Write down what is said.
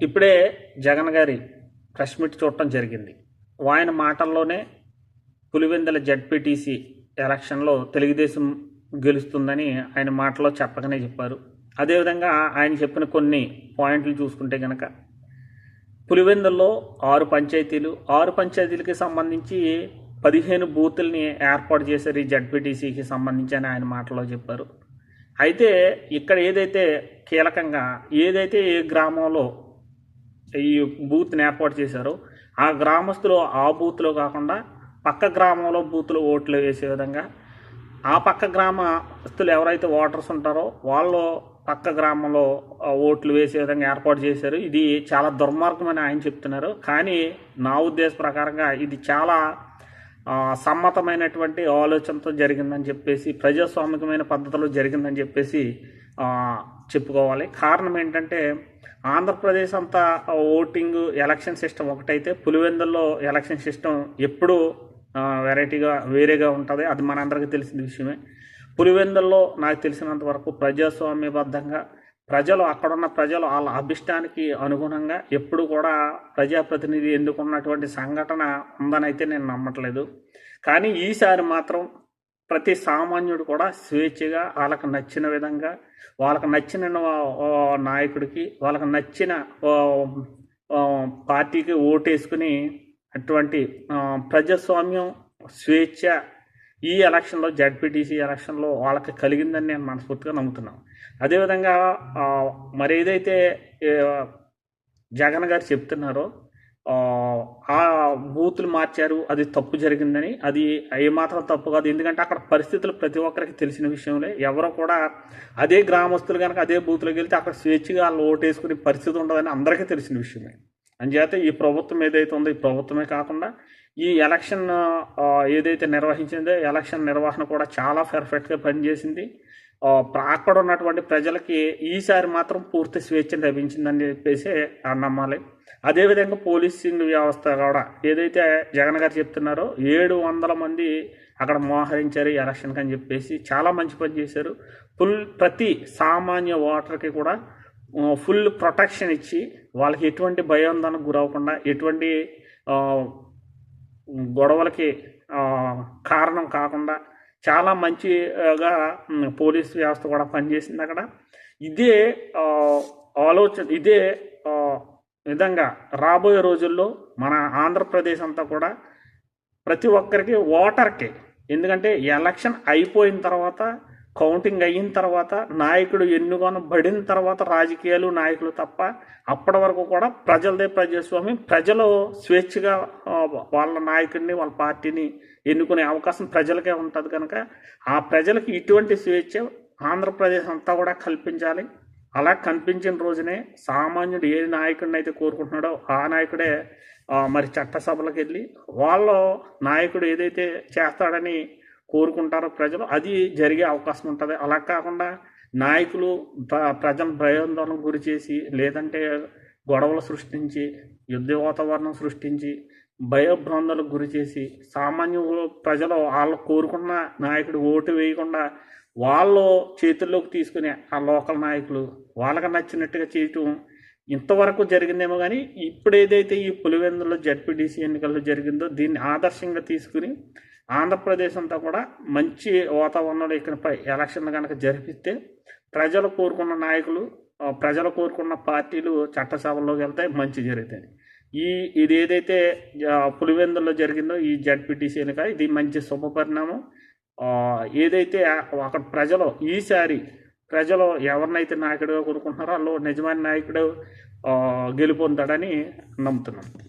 ఇప్పుడే జగన్ గారి press meet చూడటం జరిగింది. ఆయన మాటల్లోనే పులివెందుల జడ్పీటీసీ ఎలక్షన్లో తెలుగుదేశం గెలుస్తుందని ఆయన మాటలో చెప్పకనే చెప్పారు. అదేవిధంగా ఆయన చెప్పిన కొన్ని పాయింట్లు చూసుకుంటే కనుక పులివెందుల్లో ఆరు పంచాయతీలు ఆరు పంచాయతీలకి సంబంధించి పదిహేను బూతుల్ని ఏర్పాటు చేశారు ఈ జడ్పీటీసీకి సంబంధించి అని ఆయన మాటలో చెప్పారు. అయితే ఇక్కడ ఏదైతే కీలకంగా ఏదైతే ఏ గ్రామంలో ఈ బూత్ని ఏర్పాటు చేశారో. ఆ గ్రామస్తులు ఆ బూత్లో కాకుండా పక్క గ్రామంలో బూత్లో ఓట్లు వేసే విధంగా ఆ పక్క గ్రామస్తులు ఎవరైతే ఓటర్స్ ఉంటారో వాళ్ళు పక్క గ్రామంలో ఓట్లు వేసే విధంగా ఏర్పాటు చేశారు. ఇది చాలా దుర్మార్గమని ఆయన చెప్తున్నారు. కానీ నా ఉద్దేశ ప్రకారంగా ఇది చాలా సమ్మతమైనటువంటి ఆలోచనతో జరిగిందని చెప్పేసి ప్రజాస్వామికమైన పద్ధతిలో జరిగిందని చెప్పేసి చెప్పుకోవాలి. కారణం ఏంటంటే ఆంధ్రప్రదేశ్ అంతా ఓటింగ్ ఎలక్షన్ సిస్టమ్ ఒకటైతే పులివెందుల్లో ఎలక్షన్ సిస్టమ్ ఎప్పుడూ వెరైటీగా వేరేగా ఉంటుంది. అది మనందరికీ తెలిసిన విషయమే. పులివెందుల్లో నాకు తెలిసినంత వరకు ప్రజాస్వామ్యబద్ధంగా ప్రజలు అక్కడున్న ప్రజలు వాళ్ళ అభిష్టానికి అనుగుణంగా ఎప్పుడు కూడా ప్రజాప్రతినిధి ఎన్నుకున్నటువంటి సంఘటన ఉందని అయితే నేను నమ్మట్లేదు. కానీ ఈసారి మాత్రం ప్రతి సామాన్యుడు కూడా స్వేచ్ఛగా వాళ్ళకు నచ్చిన విధంగా వాళ్ళకు నచ్చిన నాయకుడికి వాళ్ళకు నచ్చిన పార్టీకి ఓటేసుకుని అటువంటి ప్రజాస్వామ్యం స్వేచ్ఛ ఈ ఎలక్షన్లో జడ్పీటీసీ ఎలక్షన్లో వాళ్ళకి కలిగిందని నేను మనస్ఫూర్తిగా నమ్ముతున్నాను. అదేవిధంగా మరి ఏదైతే జగన్ గారు చెప్తున్నారో ఆ, బూతులు మార్చారు అది తప్పు జరిగిందని. అది ఏమాత్రం తప్పు కాదు. ఎందుకంటే అక్కడ పరిస్థితులు ప్రతి ఒక్కరికి తెలిసిన విషయంలో. ఎవరు కూడా అదే గ్రామస్తులు కనుక అదే బూత్లోకి వెళ్తే అక్కడ స్వేచ్ఛగా వాళ్ళు ఓటేసుకునే పరిస్థితి ఉండదని అందరికీ తెలిసిన విషయమే. అంచేత ఈ ప్రభుత్వం ఏదైతే ఉందో ఈ ప్రభుత్వమే కాకుండా ఈ ఎలక్షన్ ఏదైతే నిర్వహించిందో ఎలక్షన్ నిర్వహణ కూడా చాలా పర్ఫెక్ట్గా పనిచేసింది. అక్కడ ఉన్నటువంటి ప్రజలకి ఈసారి మాత్రం పూర్తి స్వేచ్ఛ లభించిందని చెప్పేసి ఆ నమ్మాలి. అదేవిధంగా పోలీసింగ్ వ్యవస్థ కూడా ఏదైతే జగన్ గారు చెప్తున్నారో ఏడు వందల మంది అక్కడ మోహరించారు ఎలక్షన్కి అని చెప్పేసి చాలా మంచి పని చేశారు. ఫుల్ ప్రతి సామాన్య ఓటర్కి కూడా ఫుల్ ప్రొటెక్షన్ ఇచ్చి వాళ్ళకి ఎటువంటి భయాందోళనకు గురవకుండా ఎటువంటి గొడవలకి కారణం కాకుండా చాలా మంచిగా పోలీస్ వ్యవస్థ కూడా పనిచేసింది అక్కడ. ఇదే ఆలోచన ఇదే విధంగా రాబోయే రోజుల్లో మన ఆంధ్రప్రదేశ్ అంతా కూడా ప్రతి ఒక్కరికి ఓటర్కి. ఎందుకంటే ఎలక్షన్ అయిపోయిన తర్వాత కౌంటింగ్ అయిన తర్వాత నాయకుడు ఎన్నుకొనబడిన తర్వాత రాజకీయాలు నాయకులు తప్ప అప్పటి వరకు కూడా ప్రజలదే ప్రజాస్వామ్యం ప్రజలు స్వేచ్ఛగా వాళ్ళ నాయకుడిని వాళ్ళ పార్టీని ఎన్నుకునే అవకాశం ప్రజలకే ఉంటుంది కనుక ఆ ప్రజలకు ఇటువంటి స్వేచ్ఛ ఆంధ్రప్రదేశ్ అంతా కూడా కల్పించాలి. అలా కనిపించిన రోజునే సామాన్యుడు ఏ నాయకుడిని అయితే కోరుకుంటున్నాడో ఆ నాయకుడే మరి చట్టసభలకు వెళ్ళి వాళ్ళు నాయకుడు ఏదైతే చేస్తాడని కోరుకుంటారో ప్రజలు అది జరిగే అవకాశం ఉంటుంది. అలా కాకుండా నాయకులు ప్రజలు ప్రజలను భయాందోళనకు గురి చేసి లేదంటే గొడవలు సృష్టించి యుద్ధ వాతావరణం సృష్టించి భయభ్రాంతులకు గురి చేసి సామాన్య ప్రజలు వాళ్ళు కోరుకున్న నాయకుడు ఓటు వేయకుండా వాళ్ళు చేతుల్లోకి తీసుకునే ఆ లోకల్ నాయకులు వాళ్ళకి నచ్చినట్టుగా చేయటం ఇంతవరకు జరిగిందేమో కానీ ఇప్పుడు ఏదైతే ఈ పులివెందులో జడ్పీటీసీ ఎన్నికల్లో జరిగిందో దీన్ని ఆదర్శంగా తీసుకుని ఆంధ్రప్రదేశ్ అంతా కూడా మంచి వాతావరణంలో ఇక్కడ ఎలక్షన్ కనుక జరిపిస్తే ప్రజలు కోరుకున్న నాయకులు ప్రజలు కోరుకున్న పార్టీలు చట్టసభల్లోకి వెళ్తాయి మంచి జరుగుతుంది ఈ ఇది ఏదైతే పులివెందుల్లో జరిగిందో ఈ జడ్పీటీసీ ఎన్నిక ఇది మంచి శుభ పరిణామం ఏదైతే అక్కడ ప్రజలు ఈసారి ప్రజలు ఎవరినైతే నాయకుడిగా కోరుకుంటున్నారో వాళ్ళు నిజమైన నాయకుడు గెలుపొందాడని నమ్ముతున్నాను